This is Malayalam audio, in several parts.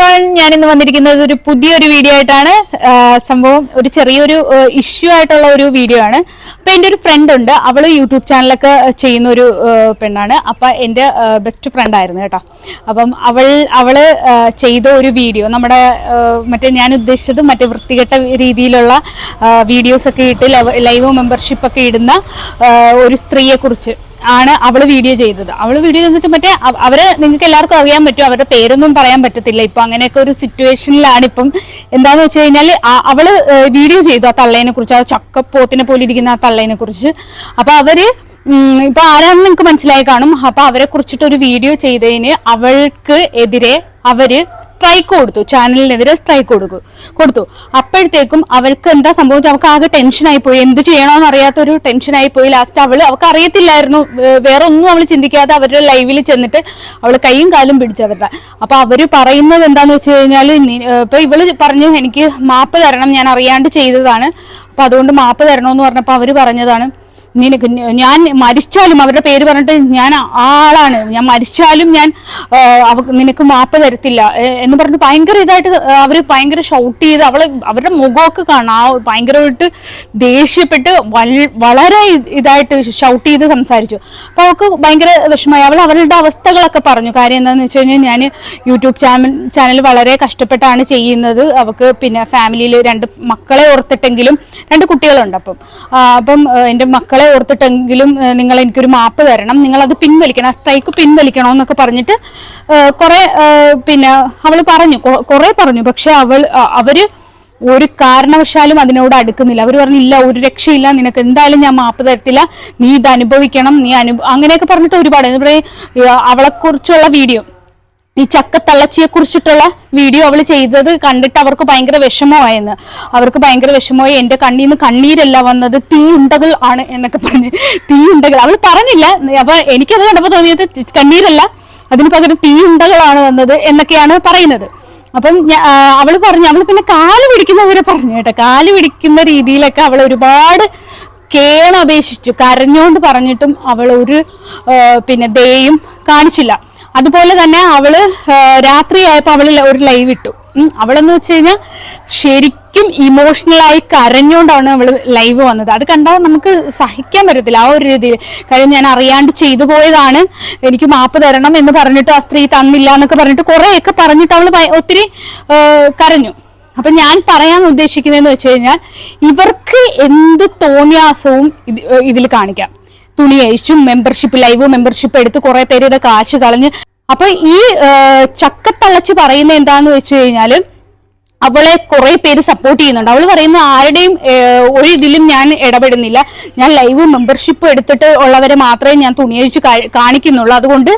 വൺ ഞാൻ ഇന്ന് വന്നിരിക്കുന്നത് ഒരു പുതിയൊരു വീഡിയോ ആയിട്ടാണ്. സംഭവം ഒരു ചെറിയൊരു ഇഷ്യൂ ആയിട്ടുള്ള ഒരു വീഡിയോ ആണ്. അപ്പൊ എന്റെ ഒരു ഫ്രണ്ട് ഉണ്ട്. അവൾ യൂട്യൂബ് ചാനലൊക്കെ ചെയ്യുന്ന ഒരു പെണ്ണാണ്. അപ്പൊ എന്റെ ബെസ്റ്റ് ഫ്രണ്ട് ആയിരുന്നു കേട്ടോ. അപ്പം അവൾ അവൾ ചെയ്ത ഒരു വീഡിയോ നമ്മുടെ മറ്റേ ഞാൻ ഉദ്ദേശിച്ചത് മറ്റേ വൃത്തികെട്ട രീതിയിലുള്ള വീഡിയോസ് ഒക്കെ ഇട്ട് ലൈവ് മെമ്പർഷിപ്പ് ഒക്കെ ഇടുന്ന ഒരു സ്ത്രീയെ കുറിച്ച് ആണ് അവൾ വീഡിയോ ചെയ്തത്. അവൾ വീഡിയോ ചെയ്തിട്ട് മറ്റേ അവ- അവർ നിങ്ങൾക്ക് എല്ലാവർക്കും അറിയാൻ പറ്റും. അവരുടെ പേരൊന്നും പറയാൻ പറ്റത്തില്ല. ഇപ്പൊ അങ്ങനെയൊക്കെ ഒരു സിറ്റുവേഷനിലാണ് ഇപ്പം. എന്താന്ന് വെച്ച് കഴിഞ്ഞാൽ അവൾ വീഡിയോ ചെയ്തു ആ തള്ളേനെ കുറിച്ച് ആ ചക്കപ്പോത്തിനെ പോലെ ഇരിക്കുന്ന ആ തള്ളേനെ കുറിച്ച്. അപ്പൊ അവർ ഇപ്പൊ ആരാണെന്ന് നിങ്ങൾക്ക് മനസ്സിലായി കാണും. അപ്പൊ അവരെ കുറിച്ചിട്ട് ഒരു വീഡിയോ ചെയ്തതിന് അവൾക്ക് എതിരെ അവർ സ്ട്രൈക്ക് കൊടുത്തു. ചാനലിനെതിരെ സ്ട്രൈക്ക് കൊടുക്കു കൊടുത്തു. അപ്പോഴത്തേക്കും അവൾക്ക് എന്താ സംഭവിച്ചത് അവൾക്ക് ആകെ ടെൻഷനായി പോയി. എന്ത് ചെയ്യണമെന്ന് അറിയാത്ത ഒരു ടെൻഷനായി പോയി. ലാസ്റ്റ് അവൾ അവൾക്ക് അറിയത്തില്ലായിരുന്നു. വേറെ ഒന്നും അവൾ ചിന്തിക്കാതെ അവരുടെ ലൈവിൽ ചെന്നിട്ട് അവൾ കൈയും കാലും പിടിച്ചവരുടെ അപ്പൊ അവർ പറയുന്നത് എന്താന്ന് വെച്ച് കഴിഞ്ഞാൽ ഇപ്പൊ ഇവൾ പറഞ്ഞു എനിക്ക് മാപ്പ് തരണം ഞാൻ അറിയാണ്ട് ചെയ്തതാണ്. അപ്പൊ അതുകൊണ്ട് മാപ്പ് തരണമെന്ന് പറഞ്ഞപ്പോ അവർ പറഞ്ഞതാണ് നിനക്ക് ഞാൻ മരിച്ചാലും അവരുടെ പേര് പറഞ്ഞിട്ട് ഞാൻ ആളാണ്. ഞാൻ മരിച്ചാലും ഞാൻ നിനക്ക് മാപ്പ് തരത്തില്ല. എന്ന് പറഞ്ഞിട്ട് ഭയങ്കര ഇതായിട്ട് അവർ ഭയങ്കര ഷൗട്ട് ചെയ്ത് അവൾ അവരുടെ മുഖമൊക്കെ കാണാം ആ ഭയങ്കരമായിട്ട് ദേഷ്യപ്പെട്ട് വളരെ ഇതായിട്ട് ഷൗട്ട് ചെയ്ത് സംസാരിച്ചു. അപ്പൊ അവൾക്ക് ഭയങ്കര വിഷമമായി. അവൾ അവരുടെ അവസ്ഥകളൊക്കെ പറഞ്ഞു. കാര്യം എന്താണെന്ന് വെച്ച് കഴിഞ്ഞാൽ ഞാൻ യൂട്യൂബ് ചാനൽ ചാനൽ വളരെ കഷ്ടപ്പെട്ടാണ് ചെയ്യുന്നത്. അവൾക്ക് പിന്നെ ഫാമിലിയിൽ രണ്ട് മക്കളെ ഓർത്തിട്ടെങ്കിലും രണ്ട് കുട്ടികളുണ്ട് അപ്പം. അപ്പം എന്റെ എന്റെ മക്കളെ ഓർത്തിട്ടെങ്കിലും നിങ്ങൾ എനിക്കൊരു മാപ്പ് തരണം. നിങ്ങൾ അത് പിൻവലിക്കണം സ്ട്രൈക്ക് പിൻവലിക്കണം എന്നൊക്കെ പറഞ്ഞിട്ട് കുറെ പിന്നെ അവൾ പറഞ്ഞു. കുറെ പറഞ്ഞു. പക്ഷെ അവൾ അവർ ഒരു കാരണവശാലും അതിനോട് അടുക്കുന്നില്ല. അവർ പറഞ്ഞില്ല ഒരു രക്ഷയില്ല. നിനക്ക് എന്തായാലും ഞാൻ മാപ്പ് തരത്തില്ല. നീ ഇത് അനുഭവിക്കണം. നീ അനു അങ്ങനെയൊക്കെ പറഞ്ഞിട്ട് ഒരുപാട്. അവളെ കുറിച്ചുള്ള വീഡിയോ. ഈ ചക്കത്തള്ളച്ചിയെ കുറിച്ചിട്ടുള്ള വീഡിയോ അവൾ ചെയ്തത് കണ്ടിട്ട് അവർക്ക് ഭയങ്കര വിഷമമായെന്ന്. അവർക്ക് ഭയങ്കര വിഷമമായി എന്റെ കണ്ണിൽ നിന്ന് കണ്ണീരല്ല വന്നത് തീയുണ്ടകൾ ആണ് എന്നൊക്കെ പറഞ്ഞ്. തീയുണ്ടകൾ. അവൾ പറഞ്ഞില്ല. അപ്പൊ എനിക്കത് കണ്ടപ്പോൾ തോന്നിയത് കണ്ണീരല്ല അതിന് പകരം തീയുണ്ടകളാണ് വന്നത് എന്നൊക്കെയാണ് പറയുന്നത്. അപ്പം അവൾ പറഞ്ഞു അവൾ പിന്നെ കാൽ പിടിക്കുന്നവരെ പറഞ്ഞു കേട്ടോ. കാൽ പിടിക്കുന്ന രീതിയിലൊക്കെ അവൾ ഒരുപാട് കേണപേക്ഷിച്ചു. കരഞ്ഞോണ്ട് പറഞ്ഞിട്ടും അവൾ ഒരു പിന്നെ ദയും കാണിച്ചില്ല. അതുപോലെ തന്നെ അവൾ രാത്രി രാത്രിയായപ്പോ അവൾ ഒരു ലൈവ് ഇട്ടു. അവളെന്ന് വെച്ച് കഴിഞ്ഞാൽ ശരിക്കും ഇമോഷണലായി കരഞ്ഞുകൊണ്ടാണ് അവൾ ലൈവ് വന്നത്. അത് കണ്ടാൽ നമുക്ക് സഹിക്കാൻ പറ്റത്തില്ല. ആ ഒരു രീതിയിൽ. കാര്യം ഞാൻ അറിയാണ്ട് ചെയ്തു പോയതാണ്. എനിക്ക് മാപ്പ് തരണം എന്ന് പറഞ്ഞിട്ട് ആ സ്ത്രീ തന്നില്ല എന്നൊക്കെ പറഞ്ഞിട്ട് കുറെയൊക്കെ പറഞ്ഞിട്ട് അവൾ ഒത്തിരി കരഞ്ഞു. അപ്പൊ ഞാൻ പറയാൻ ഉദ്ദേശിക്കുന്നതെന്ന് വെച്ച് കഴിഞ്ഞാൽ ഇവർക്ക് എന്ത് തോന്നിയാസവും ഇത് ഇതിൽ കാണിക്കാം. തുണി അഴിച്ചും മെമ്പർഷിപ്പ് ലൈവ് മെമ്പർഷിപ്പ് എടുത്ത് കുറെ പേരുടെ കാശ് കളഞ്ഞ്. അപ്പൊ ഈ ചക്കത്തളച്ച് പറയുന്നത് എന്താന്ന് വെച്ച് കഴിഞ്ഞാൽ അവളെ കുറെ പേര് സപ്പോർട്ട് ചെയ്യുന്നുണ്ട്. അവൾ പറയുന്ന ആരുടെയും ഒരു ഇതിലും ഞാൻ ഇടപെടുന്നില്ല. ഞാൻ ലൈവ് മെമ്പർഷിപ്പ് എടുത്തിട്ട് ഉള്ളവരെ മാത്രമേ ഞാൻ തുണിയഴിച്ച് കാണിക്കുന്നുള്ളൂ. അതുകൊണ്ട്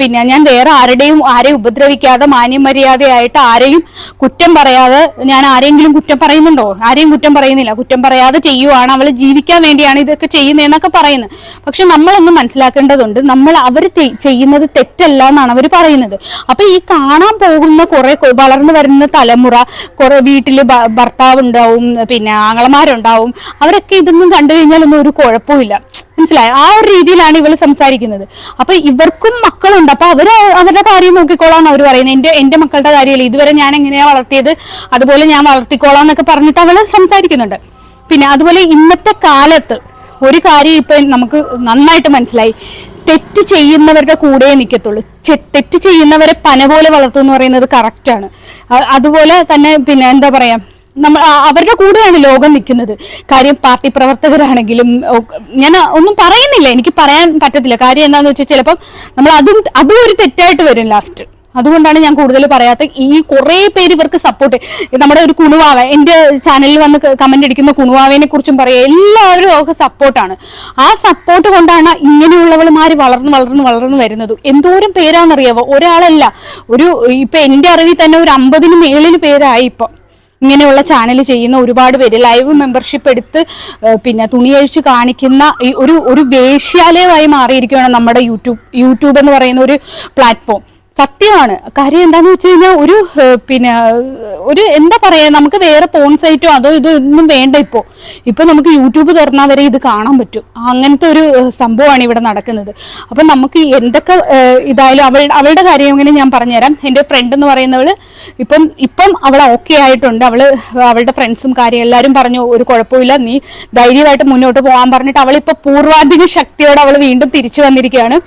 പിന്നെ ഞാൻ വേറെ ആരുടെയും ആരെയും ഉപദ്രവിക്കാതെ മാന്യമര്യാദയായിട്ട് ആരെയും കുറ്റം പറയാതെ ഞാൻ ആരെങ്കിലും കുറ്റം പറയുന്നുണ്ടോ? ആരെയും കുറ്റം പറയുന്നില്ല. കുറ്റം പറയാതെ ചെയ്യുവാണ്. അവൾ ജീവിക്കാൻ വേണ്ടിയാണ് ഇതൊക്കെ ചെയ്യുന്നതെന്നൊക്കെ പറയുന്നത് പക്ഷെ നമ്മളൊന്നും മനസ്സിലാക്കേണ്ടതുണ്ട്. നമ്മൾ അവർ ചെയ്യുന്നത് തെറ്റല്ല എന്നാണ് അവർ പറയുന്നത്. അപ്പൊ ഈ കാണാൻ പോകുന്ന കുറെ വളർന്നു വരുന്ന തലമുറ കുറെ വീട്ടിൽ ഭർത്താവ് ഉണ്ടാവും പിന്നെ ആങ്ങളമാരുണ്ടാവും. അവരൊക്കെ ഇതൊന്നും കണ്ടു കഴിഞ്ഞാലൊന്നും ഒരു കുഴപ്പമില്ല മനസ്സിലായോ? ആ ഒരു രീതിയിലാണ് ഇവൾ സംസാരിക്കുന്നത്. അപ്പൊ ഇവർക്കും മക്കളുണ്ട്. അപ്പൊ അവർ അവരുടെ കാര്യം നോക്കിക്കോളാം അവർ പറയുന്നത്. എന്റെ എന്റെ മക്കളുടെ കാര്യമല്ല? ഇതുവരെ ഞാൻ എങ്ങനെയാ വളർത്തിയത്? അതുപോലെ ഞാൻ വളർത്തിക്കോളാം എന്നൊക്കെ പറഞ്ഞിട്ട് അവൾ സംസാരിക്കുന്നുണ്ട്. പിന്നെ അതുപോലെ ഇന്നത്തെ കാലത്ത് ഒരു കാര്യം ഇപ്പൊ നമുക്ക് നന്നായിട്ട് മനസ്സിലായി. തെറ്റ് ചെയ്യുന്നവരുടെ കൂടെ നിൽക്കത്തുള്ളൂ തെറ്റ് ചെയ്യുന്നവരെ പന പോലെ വളർത്തും എന്ന് പറയുന്നത് കറക്റ്റാണ് അതുപോലെ തന്നെ പിന്നെ എന്താ പറയാ നമ്മൾ അവരുടെ കൂടെയാണ് ലോകം നിൽക്കുന്നത്. കാര്യം പാർട്ടി പ്രവർത്തകരാണെങ്കിലും ഞാൻ ഒന്നും പറയുന്നില്ല. എനിക്ക് പറയാൻ പറ്റത്തില്ല. കാര്യം എന്താണെന്ന് വെച്ചാൽ ചിലപ്പം നമ്മൾ അതും അതും ഒരു തെറ്റായിട്ട് വരും ലാസ്റ്റ് അതുകൊണ്ടാണ് ഞാൻ കൂടുതൽ പറയാത്ത ഈ കുറെ പേര് ഇവർക്ക് സപ്പോർട്ട് നമ്മുടെ ഒരു കുണുവാവ എന്റെ ചാനലിൽ വന്ന് കമന്റ് അടിക്കുന്ന കുണുവാവേനെ കുറിച്ചും പറയാം. എല്ലാവരും ഒക്കെ സപ്പോർട്ടാണ് ആ സപ്പോർട്ട് കൊണ്ടാണ് ഇങ്ങനെയുള്ളവളുമാര് വളർന്ന് വളർന്ന് വളർന്ന് വരുന്നത്. എന്തോരം പേരാണെന്നറിയാവോ? ഒരാളല്ല. ഒരു ഇപ്പൊ എന്റെ അറിവിൽ തന്നെ ഒരു അമ്പതിന് മേളിൽ പേരായി ഇപ്പൊ. ഇങ്ങനെയുള്ള ചാനൽ ചെയ്യുന്ന ഒരുപാട് പേര്. ലൈവ് മെമ്പർഷിപ്പ് എടുത്ത് പിന്നെ തുണിയഴിച്ച് കാണിക്കുന്ന ഈ ഒരു ഒരു വേശ്യാലയമായി മാറിയിരിക്കുകയാണ് നമ്മുടെ യൂട്യൂബ് യൂട്യൂബ് എന്ന് പറയുന്ന ഒരു പ്ലാറ്റ്ഫോം സത്യമാണ്. കാര്യം എന്താന്ന് വെച്ച് കഴിഞ്ഞാൽ ഒരു പിന്നെ ഒരു എന്താ പറയാ നമുക്ക് വേറെ പോൺ സൈറ്റോ അതോ ഇതോ ഒന്നും വേണ്ട ഇപ്പോ. ഇപ്പൊ നമുക്ക് യൂട്യൂബ് തുറന്നാൽ വരെ ഇത് കാണാൻ പറ്റും. അങ്ങനത്തെ ഒരു സംഭവമാണ് ഇവിടെ നടക്കുന്നത്. അപ്പം നമുക്ക് എന്തൊക്കെ ഇതായാലും അവൾ അവളുടെ കാര്യം എങ്ങനെ ഞാൻ പറഞ്ഞുതരാം. എന്റെ ഫ്രണ്ട് എന്ന് പറയുന്നവൾ ഇപ്പം ഇപ്പം അവൾ ഓക്കെ ആയിട്ടുണ്ട്. അവൾ അവളുടെ ഫ്രണ്ട്സും കാര്യം എല്ലാവരും പറഞ്ഞു ഒരു കുഴപ്പമില്ല നീ ധൈര്യമായിട്ട് മുന്നോട്ട് പോകാൻ പറഞ്ഞിട്ട് അവളിപ്പോൾ പൂർവാധിക ശക്തിയോടെ അവൾ വീണ്ടും തിരിച്ചു വന്നിരിക്കുകയാണ്.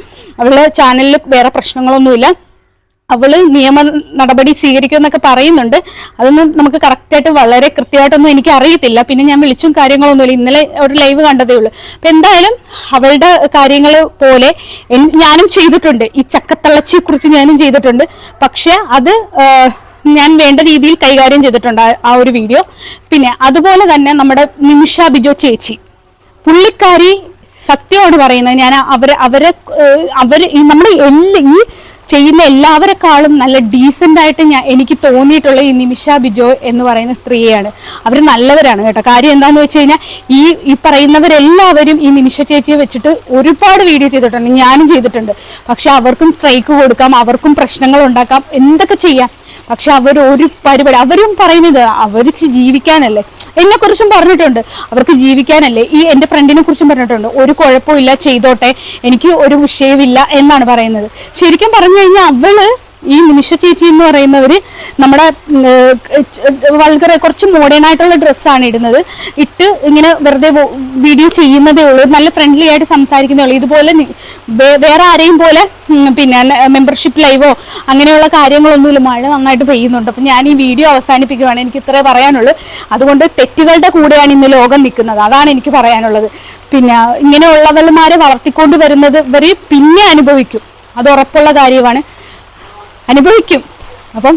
അവളുടെ ചാനലിൽ വേറെ പ്രശ്നങ്ങളൊന്നുമില്ല. അവൾ നിയമ നടപടി സ്വീകരിക്കുമെന്നൊക്കെ പറയുന്നുണ്ട്. അതൊന്നും നമുക്ക് കറക്റ്റായിട്ട് വളരെ കൃത്യമായിട്ടൊന്നും എനിക്ക് അറിയത്തില്ല. പിന്നെ ഞാൻ വിളിച്ചും കാര്യങ്ങളൊന്നുമില്ല. ഇന്നലെ ഒരു ലൈവ് കണ്ടതേ ഉള്ളൂ. അപ്പൊ എന്തായാലും അവളുടെ കാര്യങ്ങൾ പോലെ ഞാനും ചെയ്തിട്ടുണ്ട്. ഈ ചക്കത്തള്ളച്ചിയെ കുറിച്ച് ഞാനും ചെയ്തിട്ടുണ്ട്. പക്ഷെ അത് ഞാൻ വേണ്ട രീതിയിൽ കൈകാര്യം ചെയ്തിട്ടുണ്ട് ആ- ഒരു വീഡിയോ പിന്നെ അതുപോലെ തന്നെ നമ്മുടെ നിമിഷ ബിജോ ചേച്ചി. പുള്ളിക്കാരി സത്യമാണ് പറയുന്നത് ഞാൻ അവരെ അവരെ അവർ നമ്മുടെ എല്ലാ ഈ ചെയ്യുന്ന എല്ലാവരെക്കാളും നല്ല ഡീസെന്റ് ആയിട്ട് ഞാൻ എനിക്ക് തോന്നിയിട്ടുള്ള ഈ നിമിഷ ബിജോ എന്ന് പറയുന്ന സ്ത്രീയാണ്. അവർ നല്ലവരാണ് കേട്ടോ. കാര്യം എന്താന്ന് വെച്ച് കഴിഞ്ഞാൽ ഈ ഈ പറയുന്നവരെല്ലാവരും ഈ നിമിഷ ചേച്ചിയെ വെച്ചിട്ട് ഒരുപാട് വീഡിയോ ചെയ്തിട്ടുണ്ട്. ഞാനും ചെയ്തിട്ടുണ്ട്. പക്ഷെ അവർക്കും സ്ട്രൈക്ക് കൊടുക്കാം അവർക്കും പ്രശ്നങ്ങൾ ഉണ്ടാക്കാം എന്തൊക്കെ ചെയ്യാം? പക്ഷെ അവർ ഒരു പരിപാടി അവരും പറയുന്നത് അവർക്ക് ജീവിക്കാനല്ലേ. എന്നെ കുറിച്ചും പറഞ്ഞിട്ടുണ്ട്. അവർക്ക് ജീവിക്കാനല്ലേ. ഈ എന്റെ ഫ്രണ്ടിനെ കുറിച്ചും പറഞ്ഞിട്ടുണ്ട്. ഒരു കുഴപ്പമില്ല ചെയ്തോട്ടെ. എനിക്ക് ഒരു വിഷയമില്ല എന്നാണ് പറയുന്നത്. ശരിക്കും പറഞ്ഞു കഴിഞ്ഞാൽ അവൾ ഈ നിമിഷ ചേച്ചി എന്ന് പറയുന്നവര് നമ്മുടെ വൾഗറെ കുറച്ച് മോഡേൺ ആയിട്ടുള്ള ഡ്രസ്സാണ് ഇടുന്നത്. ഇട്ട് ഇങ്ങനെ വെറുതെ വീഡിയോ ചെയ്യുന്നതേ ഉള്ളൂ. നല്ല ഫ്രണ്ട്ലി ആയിട്ട് സംസാരിക്കുന്നേ ഉള്ളൂ. ഇതുപോലെ വേറെ ആരെയും പോലെ പിന്നെ മെമ്പർഷിപ്പ് ലൈവോ അങ്ങനെയുള്ള കാര്യങ്ങളൊന്നുമില്ല. മഴ നന്നായിട്ട് പെയ്യുന്നുണ്ട്. അപ്പം ഞാൻ ഈ വീഡിയോ അവസാനിപ്പിക്കുകയാണ് എനിക്ക് ഇത്രേ പറയാനുള്ളൂ. അതുകൊണ്ട് തെറ്റുകളുടെ കൂടെയാണ് ഇന്ന് ലോകം നിൽക്കുന്നത്. അതാണ് എനിക്ക് പറയാനുള്ളത്. പിന്നെ ഇങ്ങനെയുള്ളവന്മാരെ വളർത്തിക്കൊണ്ട് വരുന്നത് ഇവർ പിന്നെ അനുഭവിക്കും. അത് ഉറപ്പുള്ള കാര്യമാണ്. അനുഭവിക്കും. അപ്പം